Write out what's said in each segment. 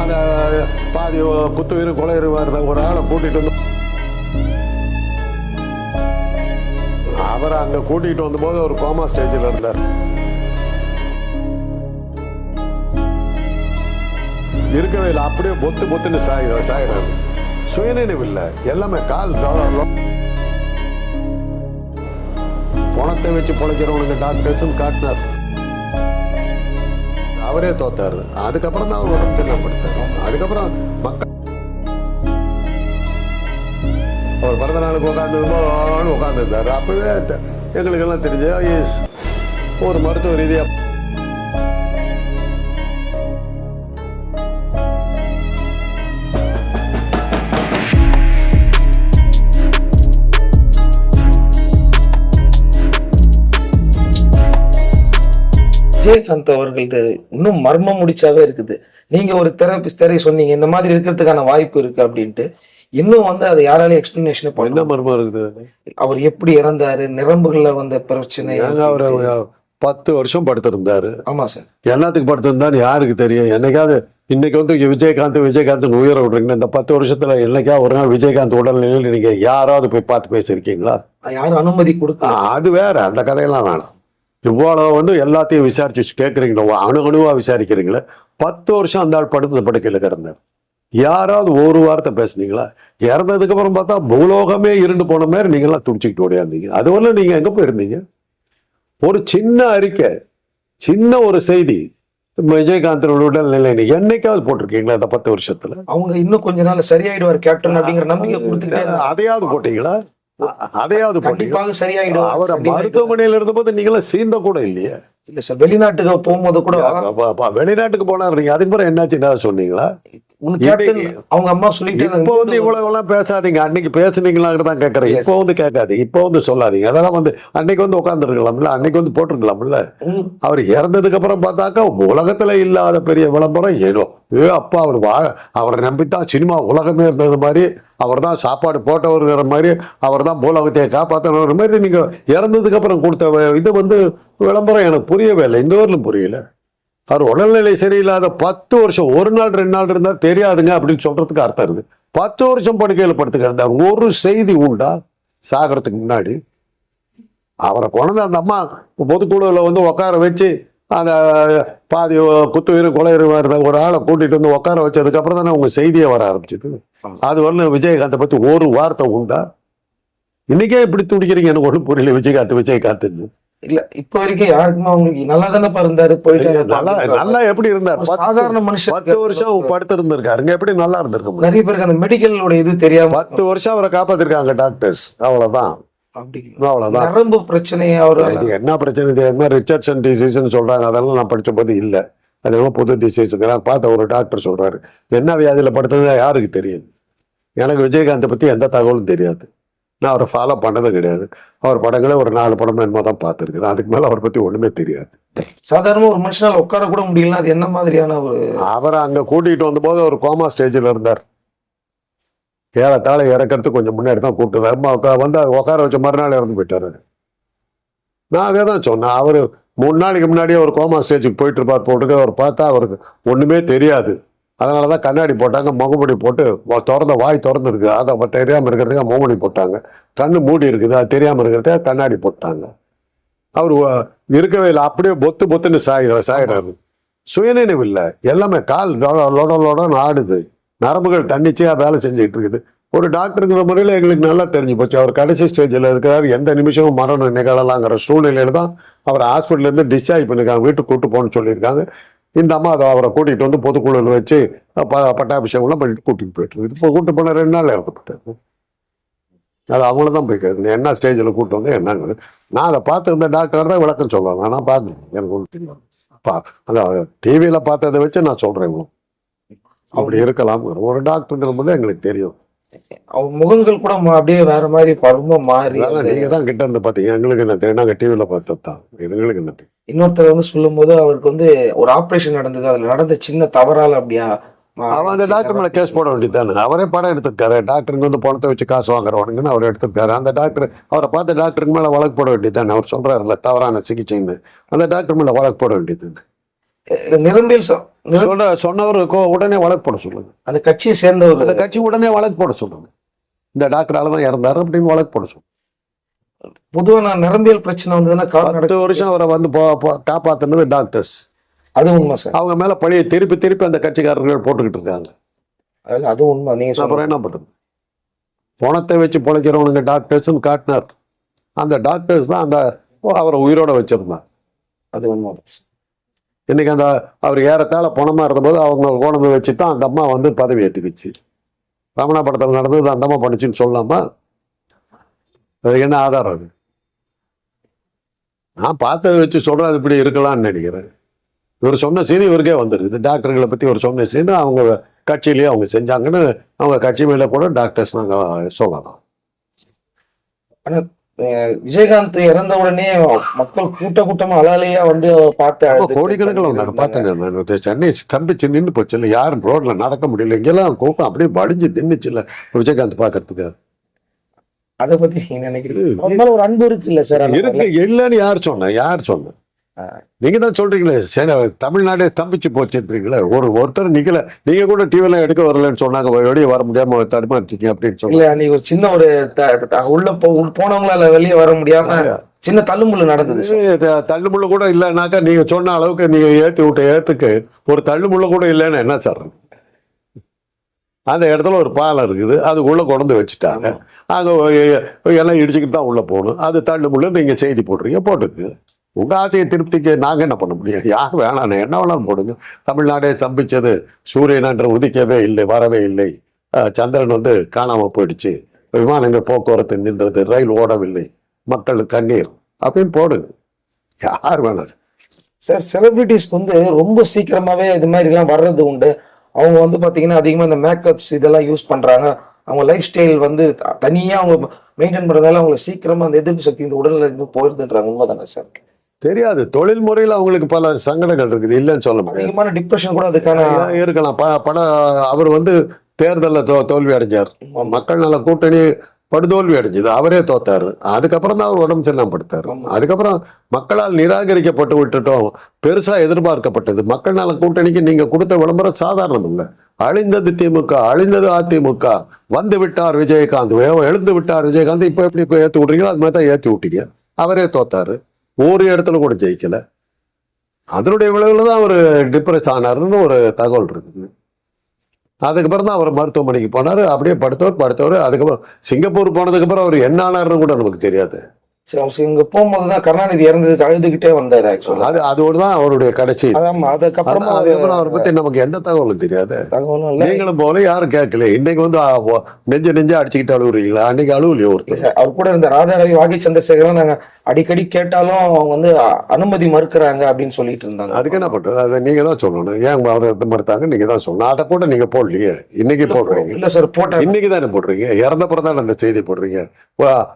அந்த பாதி குத்துயிர் கொலையுறு வருத ஒரு ஆளை கூட்டிகிட்டு வந்து அவரை அங்கே கூட்டிகிட்டு வந்தபோது ஒரு கோமா ஸ்டேஜில் இருந்தார். இருக்கவே இல்லை. அப்படியே பொத்து பொத்துன்னு சாயிறாரு சாயிறாரு. சுயநினைவு இல்லை. எல்லாமே கால் பணத்தை வச்சு பிழைக்கிறவனுக்கு டாக்டர்ஸ் காட்டினார். அவரே தோத்தாரு. அதுக்கப்புறம் தான் அவர் உடம்பு செல்லப்படுத்தார் அதுக்கப்புறம் மக்கள் அவர் பிறந்த நாளுக்கு உட்காந்து உட்காந்துருந்தாரு அப்பவே எங்களுக்கு எங்களுக்கெல்லாம் தெரிஞ்சு ஒரு மருத்துவ ரீதியாக விஜயகாந்த் அவர்களது இன்னும் மர்மம் முடிச்சாவே இருக்குது. நீங்க ஒரு தெரபிஸ்ட் தெரை சொன்னீங்க இந்த மாதிரி இருக்கிறதுக்கான வாய்ப்பு இருக்கு அப்படின்ட்டு. இன்னும் வந்து அதை யாராலையும் எக்ஸ்பிளனேஷன் என்ன மர்மம் இருக்குது அவர் எப்படி இறந்தாரு நரம்புகள்ல வந்த பிரச்சனை அவர் பத்து வருஷம் படுத்திருந்தாரு. ஆமா சார். என்னத்துக்கு படுத்திருந்தான்னு யாருக்கு தெரியும்? என்னைக்காவது இன்னைக்கு வந்து விஜயகாந்த் விஜயகாந்த் உயிரை விடுறீங்க இந்த பத்து வருஷத்துல என்னைக்கா ஒரு நாள் விஜயகாந்த் உடல்நிலையில் நீங்க யாராவது போய் பார்த்து பேசியிருக்கீங்களா? யாரும் அனுமதி கொடுக்கல. ஆ, அது வேற அந்த கதையெல்லாம் வேணாம். இவ்வளவு வந்து எல்லாத்தையும் விசாரிச்சு கேட்குறீங்களோ அணு அணுவா விசாரிக்கிறீங்களே? பத்து வருஷம் அந்த ஆள் படுத்த படுக்கையில் கிடந்தார். யாராவது ஒரு வார்த்தை பேசுனீங்களா? இறந்ததுக்கு அப்புறம் பார்த்தா பூலோகமே இருண்டு போன மாதிரி நீங்களாம் துடிச்சிக்கிட்டு ஓடியாந்தீங்க. அதுவரை நீங்க எங்க போயிருந்தீங்க? ஒரு சின்ன அறிக்கை சின்ன ஒரு செய்தி. விஜயகாந்தோட உடல்நிலை நீ என்னைக்காவது போட்டிருக்கீங்களா இந்த பத்து வருஷத்துல? அவங்க இன்னும் கொஞ்ச நாள் சரியாயிடுவார் கேப்டன் அப்படிங்கிற நம்பிக்கை கொடுத்துக்கிட்டே. அதையாவது போட்டீங்களா? அதையாவது கண்டிப்பாக சரியாயிடுவார் அவரை. மருத்துவமனையில இருந்தபோது நீங்களும் சீந்த கூட இல்லையே? இல்ல சார் வெளிநாட்டுக்கு போகும்போது கூட வெளிநாட்டுக்கு போனார். நீங்க அதுக்கு பிறகு என்னாச்சு? என்ன சொன்னீங்களா? அவங்க அம்மா சொல்லிட்டே இப்போ வந்து. இவ்வளவு எல்லாம் பேசாதீங்க. அன்னைக்கு பேசுனீங்களான்னு தான் கேட்கறேன். இப்போ வந்து கேட்காதீங்க. இப்போ வந்து சொல்லாதீங்க. அதெல்லாம் வந்து அன்னைக்கு வந்து உட்காந்துருக்கலாம்ல அன்னைக்கு வந்து போட்டிருக்கலாம்ல? அவர் இறந்ததுக்கு அப்புறம் பார்த்தாக்கா உலகத்துல இல்லாத பெரிய விளம்பரம் ஏதோ. ஏ அப்பா அவர் வாழ அவரை நம்பித்தான் சினிமா உலகமே இருந்தது மாதிரி அவர் தான் சாப்பாடு போட்டவருங்கிற மாதிரி அவர் தான் பூலகத்தை காப்பாற்றினவர் மாதிரி நீங்க இறந்ததுக்கு அப்புறம் கொடுத்த இது வந்து விளம்பரம் எனக்கு புரியவே இல்லை. இந்த வரலும் புரியல. அவர் உடல்நிலை சரியில்லாத பத்து வருஷம் ஒரு நாள் ரெண்டு நாள் இருந்தால் தெரியாதுங்க அப்படின்னு சொல்றதுக்கு அர்த்தம் இருக்கு. பத்து வருஷம் படுக்கையில் படுத்து ஒரு செய்தி உண்டா? சாகிறதுக்கு முன்னாடி. அவரை கொண்டு அந்த அம்மா பொதுக்குழுவில் வந்து உட்கார வச்சு அந்த பாதி குத்துயிர் கொலையுறு வருத ஒரு ஆளை கூட்டிட்டு வந்து உட்கார வச்சதுக்கு அப்புறம் தானே உங்க செய்தியே வர ஆரம்பிச்சது. அது வரல விஜயகாந்தை பத்தி ஒரு வார்த்தை உண்டா? இன்னைக்கே இப்படி துடிக்கிறீங்க எனக்கு ஒன்றும் புரியல விஜயகாந்த் விஜயகாந்த்னு. இல்ல இப்ப வரைக்கும் யாருக்குமே அவங்களுக்கு நல்லா தானே இருந்தாரு போயிட்டு நல்லா நல்லா எப்படி இருந்தார்? சாதாரண மனுஷன் பத்து வருஷம் படுத்து இருந்திருக்காருங்க எப்படி நல்லா இருந்திருக்க முடியும்? நிறைய பேருக்கு அந்த மெடிக்கலோட இது தெரியாம பத்து வருஷம் அவரை காப்பாத்திருக்காங்க டாக்டர்ஸ் அவ்வளவுதான். அவ்வளவுதான். நரம்பு பிரச்சனை அவர் இது என்ன பிரச்சனை? என்ன ரிச்சர்ட்சன் டிசீஸ்னு சொல்றாங்க. அதெல்லாம் நான் படிச்ச போது இல்லை அதெல்லாம் புது டிசீஸுங்கிறான் பார்த்த ஒரு டாக்டர் சொல்றாரு. என்ன வியாதியில படுத்தது யாருக்கு தெரியும்? எனக்கு விஜயகாந்தை பத்தி எந்த தகவலும் தெரியாது. நான் அவரை ஃபாலோ பண்ணதும் கிடையாது. அவர் படங்களே ஒரு நாலு படம் என்னமோ தான் பார்த்துருக்கிறேன் அதுக்கு மேல அவரை பத்தி ஒண்ணுமே தெரியாது. சாதாரண ஒரு மனுஷனால உட்கார கூட முடியலன்னா அது என்ன மாதிரியான ஒரு அவரை அங்க கூட்டிகிட்டு வந்தபோது ஒரு கோமா ஸ்டேஜில் இருந்தார். ஏறத்தாழ இறக்கறதுக்கு கொஞ்சம் முன்னாடி தான் கூப்பிட்டு வந்து உட்கார வச்ச மறுநாள் இறந்து போயிட்டாரு நான் அதே தான் சொன்னேன். அவர் மூணு நாளைக்கு முன்னாடியே ஒரு கோமா ஸ்டேஜுக்கு போயிட்டு இருப்பார் போட்டுருக்கு அவர் பார்த்தா அவருக்கு ஒன்றுமே தெரியாது. அதனால தான் கண்ணாடி போட்டாங்க முகமுடி போட்டு திறந்த வாய் திறந்துருக்கு. அதை தெரியாமல் இருக்கிறதுக்காக முகமுடி போட்டாங்க. கண்ணு மூடி இருக்குது அது தெரியாமல் இருக்கிறதுக்கு கண்ணாடி போட்டாங்க. அவர் இருக்கவே இல்லை. அப்படியே பொத்து பொத்துன்னு சாயிற சாயிறாரு. சுயநினைவு இல்லை. எல்லாமே கால் லொட லொட லொடன்னு ஆடுது. நரம்புகள் தன்னிச்சையாக வேலை செஞ்சுக்கிட்டு இருக்குது. ஒரு டாக்டருங்கிற முறையில் எங்களுக்கு நல்லா தெரிஞ்சு போச்சு. அவர் கடைசி ஸ்டேஜில் இருக்கிறார். எந்த நிமிஷமும் மரணம் நிகழலாங்கிற சூழ்நிலையில தான் அவர் ஹாஸ்பிட்டலேருந்து டிஸ்சார்ஜ் பண்ணிருக்காங்க வீட்டுக்கு கூட்டு போகணும்னு சொல்லியிருக்காங்க. இந்த அம்மா அதை அவரை கூட்டிகிட்டு வந்து பொதுக்குழுவில் வச்சு ப பட்டாபிஷேகம்லாம் பண்ணிட்டு கூட்டிகிட்டு போயிட்டு இது இப்போ கூட்டு போன ரெண்டு நாள் இறந்து அது அவங்கள தான் போய் கேட்கணும். என்ன ஸ்டேஜில் கூப்பிட்டு வந்து என்னங்கிறது. நான் அதை பார்த்துருந்த டாக்டர் தான் விளக்கம் சொல்லலாம் நான் பார்க்கணும். எனக்கு ஒன்று தெரியும் பா அந்த டிவியில் பார்த்ததை வச்சு நான் சொல்கிறேன் அப்படி இருக்கலாம் ஒரு டாக்டருங்கிற போது எங்களுக்கு தெரியும். அவங்க முகங்கள் கூட அப்படியே வேற மாதிரி ரொம்ப மாறி நீங்கள் தான் கிட்ட இருந்து பார்த்தீங்க எங்களுக்கு என்ன தெரியும்? நாங்கள் டிவியில் பார்த்தது தான் எங்களுக்கு என்ன இன்னொருத்தர் வந்து சொல்லும்போது அவருக்கு வந்து ஒரு ஆபரேஷன் நடந்தது. அதுல நடந்த சின்ன தவறால அப்படியா? அவன் அந்த டாக்டர் மேலே கேஸ் போட வேண்டியதானே அவரே படம் எடுத்திருக்காரு. டாக்டருங்க வந்து பணத்தை வச்சு காசு வாங்குறவனுங்கன்னு அவர் எடுத்திருக்காரு. அந்த டாக்டர் அவரை பார்த்த டாக்டருக்கு மேலே வழக்கு போட வேண்டியதானே அவர் சொல்றாருல்ல தவறான சிகிச்சைன்னு. அந்த டாக்டர் மேலே வழக்கு போட வேண்டியது அஹ் நிரம்பியல் ச- நிர- சொல்ற சொன்னவர் கோ- உடனே வழக்கு போட சொல்லுங்க. அந்த கட்சியை சேர்ந்தவர் அந்த கட்சி உடனே வழக்கு போட சொல்லுங்க. இந்த டாக்டரால தான் இறந்தாரு அப்படின்னு வழக்கு போட சொல்லுங்க. பொதுவா நான் நரம்பியல் பிரச்சனை வந்ததுன்னா பத்து வருஷம் அவரை வந்து காப்பாத்துனது டாக்டர்ஸ். அது உண்மை சார். அவங்க மேல பழிய திருப்பி திருப்பி அந்த கட்சிக்காரர்கள் போட்டுக்கிட்டு இருக்காங்க. அதுல அது உண்மை. நீங்க சொல்ற அப்புறம் என்ன பண்றது? பணத்தை வச்சு பொழைக்கிறவனுங்க டாக்டர்ஸ்னு காட்டினார். அந்த டாக்டர்ஸ் தான் அந்த அவரை உயிரோட வச்சிருந்தாங்க அது உண்மை சார். இன்றைக்கி அந்த அவர் ஏறத்தாழ பணமாக இருந்தபோது அவங்க கொண்டு வச்சு தான் அந்த அம்மா வந்து பதவி ஏற்றுக்குச்சு ரமணா படத்தில் நடந்தது அந்த அம்மா பண்ணுச்சுன்னு சொல்லாமா அதுக்கு என்ன ஆதாரம் அது? நான் பார்த்ததை வச்சு சொல்கிறேன் அது இப்படி இருக்கலாம்னு நினைக்கிறேன். இவர் சொன்ன சீன் இவருக்கே வந்துருக்குது டாக்டர்களை பற்றி ஒரு சொன்ன சீன் அவங்க கட்சியிலேயே அவங்க செஞ்சாங்கன்னு அவங்க கட்சி மேலே கூட டாக்டர்ஸ் நாங்கள் சொல்லலாம். ஆனால் விஜயகாந்த் இறந்த உடனே மக்கள் கூட்ட கூட்டமா அலாலையா வந்து பார்த்து கோடிக்கணக்கில் வந்தாங்க. இந்த சென்னை ஸ்தம்பிச்சு நின்று போச்சு. இல்லை யாரும் ரோட்ல நடக்க முடியல. இங்கெல்லாம் கூட்டம் அப்படியே வடிஞ்சு நின்றுச்சு இல்லை விஜயகாந்த் பார்க்கறதுக்கு. அதை பத்தி நீங்க நினைக்கிறீங்க? ஒரு அன்பு இருக்கு இல்ல சார் இருக்கு. இல்லைன்னு யார் சொன்ன? யார் சொன்ன? ஆ. நீங்க தான் சொல்றீங்களே சரி, தமிழ்நாடே ஸ்தம்பிச்சு போச்சுன்றீங்களே ஒரு ஒருத்தர் நிக்கல. நீங்க கூட டிவில எடுக்க வரலன்னு சொன்னாங்க வெளியே வர முடியாம தடுமாறிட்டீங்க அப்படின்னு இல்ல அன்னைக்கு ஒரு சின்ன ஒரு உள்ள போ போனவங்களால வெளியே வர முடியாம சின்ன தள்ளுமுள்ளு நடந்தது சார். தள்ளுமுள்ள கூட இல்லைனாக்கா நீங்க சொன்ன அளவுக்கு நீங்க ஏத்தி விட்ட ஏத்துக்கு ஒரு தள்ளுமுள்ள கூட இல்லைன்னு என்ன சொல்றது அந்த இடத்துல ஒரு பாலம் இருக்குது அது உள்ள கொண்டு வச்சுட்டாங்க. அங்க எல்லாம் இடிச்சுக்கிட்டு தான் உள்ள போகணும். அது தள்ளுமுள்ள நீங்க செய்தி போடுறீங்க போட்டுக்கு. உங்க ஆசையை திருப்திக்கு நாங்கள் என்ன பண்ண முடியும்? யார் வேணாம் என்ன வேணாலும் போடுங்க. தமிழ்நாடே ஸ்தம்பிச்சது சூரியன் என்று உதிக்கவே இல்லை வரவே இல்லை. சந்திரன் வந்து காணாமல் போயிடுச்சு. விமானங்கள் போக்குவரத்து நின்றது ரயில் ஓடவில்லை. மக்கள் கண்ணீர். அப்படின்னு போடுங்க. யார் வேணாம் சார் செலிபிரிட்டிஸ்க்கு வந்து ரொம்ப சீக்கிரமாகவே இது மாதிரிலாம் வர்றது உண்டு. அவங்க வந்து பார்த்தீங்கன்னா அதிகமாக இந்த மேக்கப்ஸ் இதெல்லாம் யூஸ் பண்ணுறாங்க அவங்க லைஃப் ஸ்டைல் வந்து தனியாக அவங்க மெயின்டைன் பண்ணுறதால அவங்களுக்கு சீக்கிரமாக அந்த எதிர்ப்பு சக்தி இந்த உடல்நிலை போயிருதுன்றாங்க. உண்மை தானே சார்? தெரியாது. தொழில் முறையில் அவங்களுக்கு பல சங்கடங்கள் இருக்குது. இல்லைன்னு சொல்ல முடியாது. டிப்ரெஷன் கூட அதுக்கான இருக்கலாம். ப பட அவர் வந்து தேர்தலில் தோ தோல்வி அடைஞ்சார். மக்கள் நல கூட்டணி படுதோல்வி அடைஞ்சது. அவரே தோத்தாரு. அதுக்கப்புறம் தான் அவர் உடம்பு சரியில்லாம படுத்தாரு அதுக்கப்புறம் மக்களால் நிராகரிக்கப்பட்டு விட்டுட்டோம். பெருசா எதிர்பார்க்கப்பட்டது. மக்கள் நல கூட்டணிக்கு நீங்க கொடுத்த விளம்பரம் சாதாரணம் இல்லை. அழிந்தது திமுக அழிந்தது அதிமுக. வந்து விட்டார் விஜயகாந்த். எழுந்து விட்டார் விஜயகாந்த். இப்போ எப்படி ஏற்றி விட்றீங்களோ அது மாதிரி தான் ஏற்றி விட்டீங்க. அவரே தோத்தாரு. ஒரு இடத்துல கூட ஜெயிக்கல. அதனுடைய விளைவில் தான் அவர் டிப்ரெஸ் ஆனாருன்னு ஒரு தகவல் இருக்குது. அதுக்கப்புறம் தான் அவர் மருத்துவமனைக்கு போனார். அப்படியே படுத்தவர் படுத்தவர். அதுக்கப்புறம் சிங்கப்பூர் போனதுக்கப்புறம் அவர் என்ன ஆனாருன்னு கூட நமக்கு தெரியாது. சரி, இங்க போகும்போது தான் கருணாநிதி இறந்ததுக்கு அழுதுகிட்டே வந்தாரு ஆக்சுவலா அது அதோடு தான் அவருடைய கடைசி. அதான் அதுக்கப்புறமா அது- அதுக்கப்புறம் அவரை பத்தி நமக்கு எந்த தகவலும் தெரியாது. தகவலும் இல்ல. நீங்களும் போல யாரும் கேட்கல. இன்னைக்கு வந்து நெஞ்ச நெஞ்ச அடிச்சுக்கிட்டு அழுகுறீங்களா? அன்னைக்கு அழுவலையே ஒருத்தர்? அவர் கூட இருந்த ராதாரவி வாகி சந்திரசேகரன் நாங்க அடிக்கடி கேட்டாலும் அவங்க வந்து அனுமதி மறுக்கிறாங்க அப்படின்னு சொல்லிட்டு இருந்தாங்க. அதுக்கு என்ன பண்றது? அதை நீங்க தான் சொல்லணும். ஏன் அவர் மறுத்தாங்க? நீங்க தான் சொல்லணும். அதை கூட நீங்க போடலையே. இன்னைக்கு போடுறீங்க. இல்ல சார் போட்டாங்க. இன்னைக்கு தானே போடுறீங்க? இறந்தப்புறம் தானே அந்த செய்தி போடுறீங்க.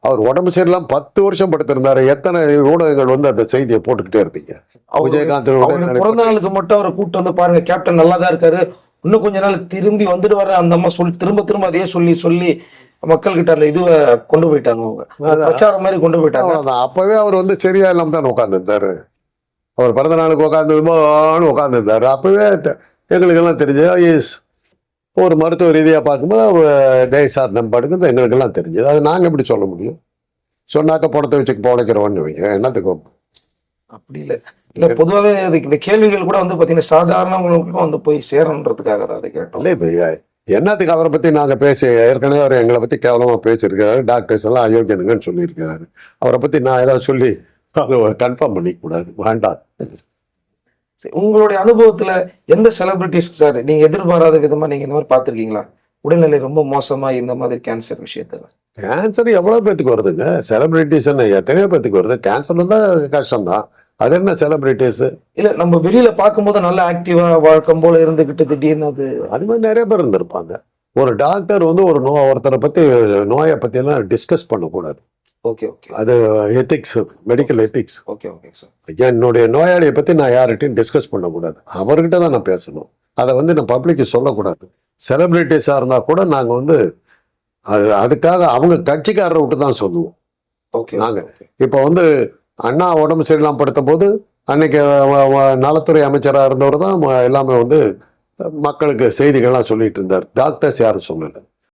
அவர் உடம்பு சரியில்லாம பத்து வருஷம் படுத்திருந்தாரு எத்தனை ஊடகங்கள் வந்து அந்த செய்தியை போட்டுக்கிட்டே இருந்தீங்க? விஜயகாந்த் பிறந்த நாளுக்கு மட்டும் அவரை கூப்பிட்டு வந்து பாருங்க கேப்டன் நல்லா தான் இருக்காரு. இன்னும் கொஞ்ச நாள் திரும்பி வந்துட்டு வர அந்த அம்மா சொல்லி திரும்ப திரும்ப அதையே சொல்லி சொல்லி மக்கள் கிட்ட அந்த இதுவை கொண்டு போயிட்டாங்க அவங்க. பிரச்சாரம் மாதிரி கொண்டு போயிட்டாங்க. அப்பவே அவர் வந்து சரியா இல்லாம தான் உட்காந்துருந்தாரு அவர் பிறந்த நாளுக்கு உட்காந்து உட்காந்துருந்தாரு அப்பவே த- எங்களுக்கெல்லாம் தெரிஞ்சது எஸ். ஒரு மருத்துவ ரீதியா பார்க்கும்போது அவர் டேசார் நம்பாடுங்கிறது எங்களுக்கெல்லாம் தெரிஞ்சது. அது நாங்க எப்படி சொல்ல முடியும்? சொன்னாக்க பணத்தை வச்சு பொழைக்கிறோன்னு வைங்க. என்னத்துக்கு அப்படி இல்ல. இல்ல பொதுவாவே அதுக்கு இந்த கேள்விகள் கூட வந்து பாத்தீங்கன்னா சாதாரணவங்களுக்கும் வந்து போய் சேரணுன்றதுக்காக தான் அதை கேட்டோம். இல்லை இப்போ என்னத்துக்கு அவரை பத்தி நாங்க பேசி ஏற்கனவே அவர் எங்களை பத்தி கேவலமா பேசியிருக்காரு டாக்டர்ஸ் எல்லாம் அயோக்கியனுங்கன்னு சொல்லியிருக்காரு. அவரை பத்தி நான் ஏதாவது சொல்லி அதை கன்ஃபார்ம் பண்ணிக்க கூடாது வேண்டாம். உங்களுடைய அனுபவத்துல எந்த செலிபிரிட்டிஸ் சார் நீங்க எதிர்பாராத விதமா நீங்க இந்த மாதிரி பார்த்திருக்கீங்களா? உடல்நிலை ரொம்ப மோசமா இந்த மாதிரி கேன்சர் விஷயத்துல. கேன்சர் எவ்வளவு பேத்துக்கு வருதுங்க? செலிபிரிட்டிஸ் எத்தனையோ பேத்துக்கு வருது. கேன்சர் வந்தா கஷ்டம்தான். அது என்ன செலிபிரிட்டிஸ் இல்ல நம்ம வெளியில பார்க்கும்போது நல்லா ஆக்டிவா வழக்கம் போல இருந்துகிட்டு திடீர்னு அது. அது மாதிரி நிறைய பேர் இருந்திருப்பாங்க. ஒரு டாக்டர் வந்து ஒரு நோ ஒருத்தரை பத்தி நோயை பத்தி எல்லாம் டிஸ்கஸ் பண்ணக்கூடாது. ஓகே ஓகே அது ethics medical ethics okay okay sir என்னுடைய நோயாளியை பத்தி நான் யார்கிட்டையும் டிஸ்கஸ் பண்ணக்கூடாது. அவர்கிட்ட தான் நான் பேசணும். அதை வந்து நான் பப்ளிக்கு சொல்லக்கூடாது. செலிபிரிட்டிஸாக இருந்தால் கூட நாங்கள் வந்து அது அதுக்காக அவங்க கட்சிக்காரரை விட்டு தான் சொல்லுவோம். ஓகே நாங்க. இப்போ வந்து அண்ணா உடம்பு சரியில்லாம படுத்த போது அன்னைக்கு நலத்துறை அமைச்சராக இருந்தவர் தான் எல்லாமே வந்து மக்களுக்கு செய்திகள்லாம் சொல்லிட்டு இருந்தார். டாக்டர்ஸ் யாரும் சொல்லலை.